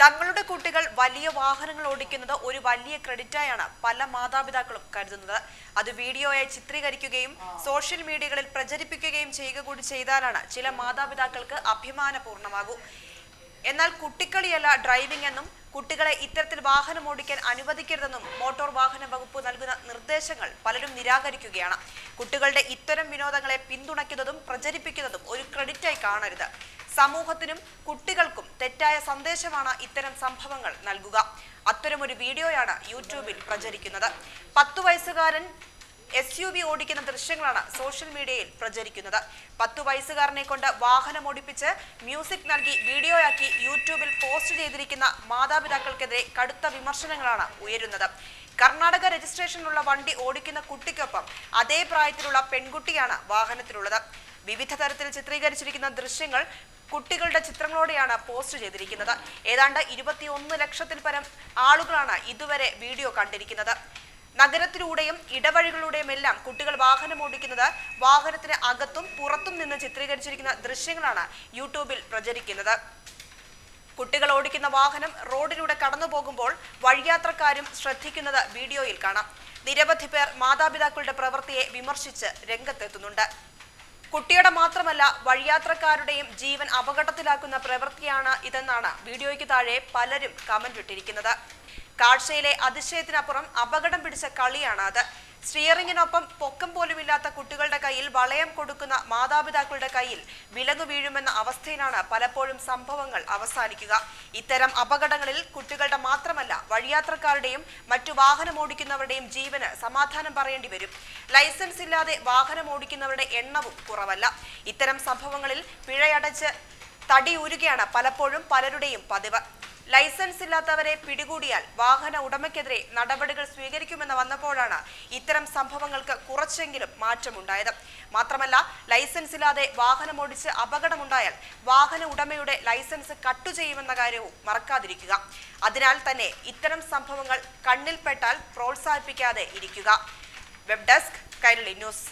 തങ്ങളുടെ കുട്ടികൾ വലിയ വാഹനങ്ങൾ ഓടിക്കുന്നത് ഒരു വലിയ ക്രെഡിറ്റായാണ് പല മാതാപിതാക്കളും കരുതുന്നത്. അത് വീഡിയോയായി ചിത്രീകരിക്കുകയും സോഷ്യൽ മീഡിയകളിൽ പ്രചരിപ്പിക്കുകയും ചെയ്യുക കൂടി ചെയ്താലാണ് ചില മാതാപിതാക്കൾക്ക് അഭിമാനപൂർണമാകൂ എന്നാൽ കുട്ടിക്കളിയല്ല ഡ്രൈവിംഗ് എന്നും കുട്ടികളെ ഇത്തരത്തിൽ വാഹനം ഓടിക്കാൻ അനുവദിക്കരുതെന്നും മോട്ടോർ വാഹന വകുപ്പ് നൽകുന്ന നിർദ്ദേശങ്ങൾ പലരും നിരാകരിക്കുകയാണ്. കുട്ടികളുടെ ഇത്തരം വിനോദങ്ങളെ പിന്തുണയ്ക്കുന്നതും പ്രചരിപ്പിക്കുന്നതും ഒരു ക്രെഡിറ്റായി കാണരുത്. സമൂഹത്തിനും കുട്ടികൾക്കും തെറ്റായ സന്ദേശമാണ് ഇത്തരം സംഭവങ്ങൾ നൽകുക. അത്തരമൊരു വീഡിയോയാണ് യൂട്യൂബിൽ പ്രചരിക്കുന്നത്. പത്തു വയസ്സുകാരൻ എസ് യു വി ഓടിക്കുന്ന ദൃശ്യങ്ങളാണ് സോഷ്യൽ മീഡിയയിൽ പ്രചരിക്കുന്നത്. പത്തു വയസ്സുകാരനെ കൊണ്ട് വാഹനം ഓടിപ്പിച്ച് മ്യൂസിക് നൽകി വീഡിയോയാക്കി യൂട്യൂബിൽ പോസ്റ്റ് ചെയ്തിരിക്കുന്ന മാതാപിതാക്കൾക്കെതിരെ കടുത്ത വിമർശനങ്ങളാണ് ഉയരുന്നത്. കർണാടക രജിസ്ട്രേഷനിലുള്ള വണ്ടി ഓടിക്കുന്ന കുട്ടിക്കൊപ്പം അതേ പ്രായത്തിലുള്ള പെൺകുട്ടിയാണ് വാഹനത്തിലുള്ളത്. വിവിധ തരത്തിൽ ചിത്രീകരിച്ചിരിക്കുന്ന ദൃശ്യങ്ങൾ കുട്ടികളുടെ ചിത്രങ്ങളോടെയാണ് പോസ്റ്റ് ചെയ്തിരിക്കുന്നത്. ഏതാണ്ട് ഇരുപത്തിയൊന്ന് ലക്ഷത്തിൽ പരം ആളുകളാണ് ഇതുവരെ വീഡിയോ കണ്ടിരിക്കുന്നത്. നഗരത്തിലൂടെയും ഇടവഴികളിലൂടെയും എല്ലാം കുട്ടികൾ വാഹനം ഓടിക്കുന്നത് വാഹനത്തിന് അകത്തും പുറത്തും നിന്ന് ചിത്രീകരിച്ചിരിക്കുന്ന ദൃശ്യങ്ങളാണ് യൂട്യൂബിൽ പ്രചരിക്കുന്നത്. കുട്ടികൾ ഓടിക്കുന്ന വാഹനം റോഡിലൂടെ കടന്നു പോകുമ്പോൾ വഴിയാത്രക്കാരും ശ്രദ്ധിക്കുന്നത് വീഡിയോയിൽ കാണാം. നിരവധി പേർ മാതാപിതാക്കളുടെ പ്രവൃത്തിയെ വിമർശിച്ച് രംഗത്തെത്തുന്നുണ്ട്. കുട്ടിയുടെ മാത്രമല്ല വഴിയാത്രക്കാരുടെയും ജീവൻ അപകടത്തിലാക്കുന്ന പ്രവൃത്തിയാണ് ഇതെന്നാണ് വീഡിയോയ്ക്ക് താഴെ പലരും കമന്റ് ഇട്ടിരിക്കുന്നത്. കാഴ്ചയിലെ അതിശയത്തിനപ്പുറം അപകടം പിടിച്ച കളിയാണ് അത് സ്റ്റിയറിംഗിനൊപ്പം പൊക്കം പോലുമില്ലാത്ത കുട്ടികളുടെ കയ്യിൽ വളയം കൊടുക്കുന്ന മാതാപിതാക്കളുടെ കയ്യിൽ വിലങ്ങു വീഴുമെന്ന അവസ്ഥയിലാണ് പലപ്പോഴും സംഭവങ്ങൾ അവസാനിക്കുക. ഇത്തരം അപകടങ്ങളിൽ കുട്ടികളുടെ മാത്രമല്ല വഴിയാത്രക്കാരുടെയും മറ്റു വാഹനമോടിക്കുന്നവരുടെയും ജീവന് സമാധാനം പറയേണ്ടി വരും. ലൈസൻസ് ഇല്ലാതെ വാഹനം ഓടിക്കുന്നവരുടെ എണ്ണവും കുറവല്ല. ഇത്തരം സംഭവങ്ങളിൽ പിഴയടച്ച് തടിയൂരുകയാണ് പലപ്പോഴും പലരുടെയും പതിവ്. ലൈസൻസ് ഇല്ലാത്തവരെ പിടികൂടിയാൽ വാഹന ഉടമയ്ക്കെതിരെ നടപടികൾ സ്വീകരിക്കുമെന്ന് വന്നപ്പോഴാണ് ഇത്തരം സംഭവങ്ങൾക്ക് കുറച്ചെങ്കിലും മാറ്റമുണ്ടായത്. മാത്രമല്ല ലൈസൻസ് ഇല്ലാതെ വാഹനമോടിച്ച് അപകടമുണ്ടായാൽ വാഹന ഉടമയുടെ ലൈസൻസ് കട്ടു ചെയ്യുമെന്ന കാര്യവും മറക്കാതിരിക്കുക. അതിനാൽ തന്നെ ഇത്തരം സംഭവങ്ങൾ കണ്ണിൽപ്പെട്ടാൽ പ്രോത്സാഹിപ്പിക്കാതെ ഇരിക്കുക. Web desk Kairali news.